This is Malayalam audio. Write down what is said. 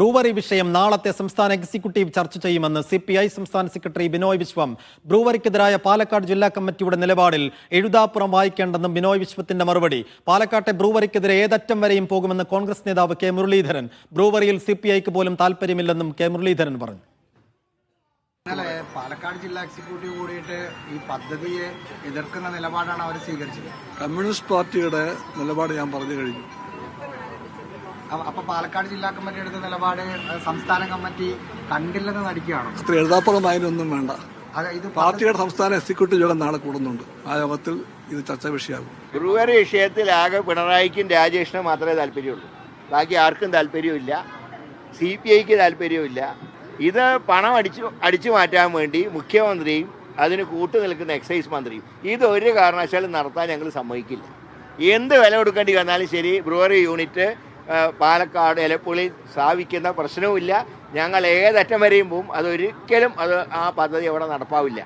ബ്രൂവറി വിഷയം നാളത്തെ സംസ്ഥാന എക്സിക്യൂട്ടീവ് ചർച്ച ചെയ്യുമെന്ന് സി പി ഐ സംസ്ഥാന സെക്രട്ടറി ബിനോയ് വിശ്വം. ബ്രൂവറിക്കെതിരായ പാലക്കാട് ജില്ലാ കമ്മിറ്റിയുടെ നിലപാടിൽ എഴുതാപ്പുറം വായിക്കേണ്ടെന്നും ബിനോയ് വിശ്വത്തിന്റെ മറുപടി. പാലക്കാട്ടെ ബ്രൂവറിക്കെതിരെ ഏതറ്റം വരെയും പോകുമെന്ന് കോൺഗ്രസ് നേതാവ് കെ മുരളീധരൻ. ബ്രൂവറിയിൽ സി പി ഐക്ക് പോലും താല്പര്യമില്ലെന്നും കെ മുരളീധരൻ പറഞ്ഞു. ഇന്നലെ പാലക്കാട് ജില്ലാ എക്സിക്യൂട്ടീവ് കൂടിയിട്ട് ഈ പദ്ധതിയെ എതിർക്കുന്ന നിലപാടാണ് അവർ സ്വീകരിച്ചത്. കമ്മ്യൂണിസ്റ്റ് പാർട്ടിയുടെ നിലപാട് ഞാൻ പറഞ്ഞു കഴിഞ്ഞു. അപ്പൊ പാലക്കാട് ജില്ലാ കമ്മിറ്റി എടുത്ത നിലപാട് സംസ്ഥാന കമ്മിറ്റി കണ്ടില്ലെന്ന് നടിക്കുകയാണ്? എഴുതാപ്പുറം അതിനൊന്നും വേണ്ട. ഇത് പാർട്ടിയുടെ സംസ്ഥാന എക്സിക്യൂട്ടീവ് യോഗം നാളെ കൂടുന്നുണ്ട്. ആ യോഗത്തിൽ ഇത് ചർച്ച വിഷയമാകും. ബ്രൂവറി വിഷയത്തിൽ ആകെ പിണറായിക്കും രാജേഷിനും മാത്രമേ താല്പര്യമുള്ളൂ. ബാക്കി ആർക്കും താല്പര്യമില്ല സി പി ഐക്ക് താല്പര്യമില്ല ഇത് പണം അടിച്ചു അടിച്ചു മാറ്റാൻ വേണ്ടി മുഖ്യമന്ത്രിയും അതിന് കൂട്ടു നിൽക്കുന്ന എക്സൈസ് മന്ത്രിയും ഇത് ഒരു കാരണവശാലും നടത്താൻ ഞങ്ങൾ സമ്മതിക്കില്ല. എന്ത് വില കൊടുക്കേണ്ടി വന്നാലും ശരി ബ്രൂവറി യൂണിറ്റ് പാലക്കാട് എലപ്പുള്ളിൽ സ്ഥാപിക്കുന്ന പ്രശ്നവുമില്ല. ഞങ്ങൾ ഏതറ്റം വരെയും പോവും. അതൊരിക്കലും അത് ആ പദ്ധതി അവിടെ നടപ്പാവില്ല.